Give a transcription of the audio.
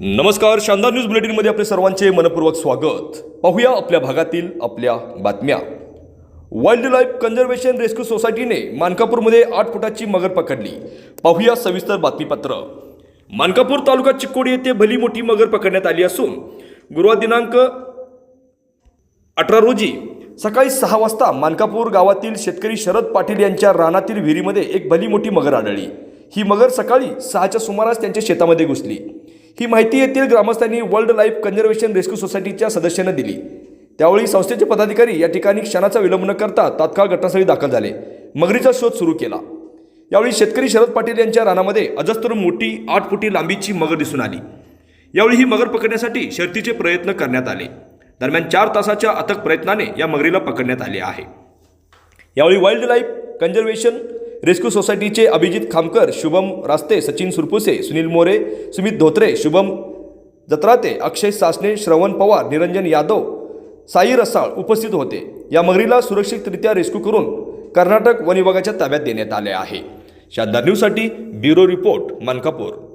नमस्कार शानदार न्यूज बुलेटिनमध्ये आपले सर्वांचे मनपूर्वक स्वागत. पाहूया आपल्या भागातील आपल्या बातम्या. वाईल्ड लाईफ कन्झर्वेशन रेस्क्यू सोसायटीने मानकापूरमध्ये आठ फुटाची मगर पकडली. पाहूया सविस्तर बातमीपत्र. मानकापूर तालुका चिक्कोडी येथे भली मोठी मगर पकडण्यात आली असून गुरुवार दिनांक अठरा रोजी सकाळी सहा वाजता मानकापूर गावातील शेतकरी शरद पाटील यांच्या रानातील विहिरीमध्ये एक भली मोठी मगर आढळली. ही मगर सकाळी सहाच्या सुमारास त्यांच्या शेतामध्ये घुसली. ही माहिती येथील ग्रामस्थांनी वर्ल्ड लाईफ कन्झर्वेशन रेस्क्यू सोसायटीच्या सदस्यांना दिली. त्यावेळी संस्थेचे पदाधिकारी या ठिकाणी क्षणाचा विलंब न करता तात्काळ घटनास्थळी दाखल झाले. मगरीचा शोध सुरू केला. यावेळी शेतकरी शरद पाटील यांच्या रानामध्ये अजस्त्र मोठी आठ फुटी लांबीची मगर दिसून आली. यावेळी ही मगर पकडण्यासाठी शर्तीचे प्रयत्न करण्यात आले. दरम्यान चार तासाच्या अथक प्रयत्नाने या मगरीला पकडण्यात आले आहे. यावेळी वाईल्ड लाईफ कन्झर्वेशन रेस्क्यू सोसायटीचे अभिजित खामकर शुभम रास्ते सचिन सुरपुसे सुनील मोरे सुमित धोत्रे शुभम जत्राते अक्षय सासने श्रवण पवार निरंजन यादव साई रसाळ उपस्थित होते. या मगरीला सुरक्षितरित्या रेस्क्यू करून कर्नाटक वन विभागाच्या ताब्यात देण्यात आले आहे. शानदार न्यूजसाठी ब्युरो रिपोर्ट मानकापूर.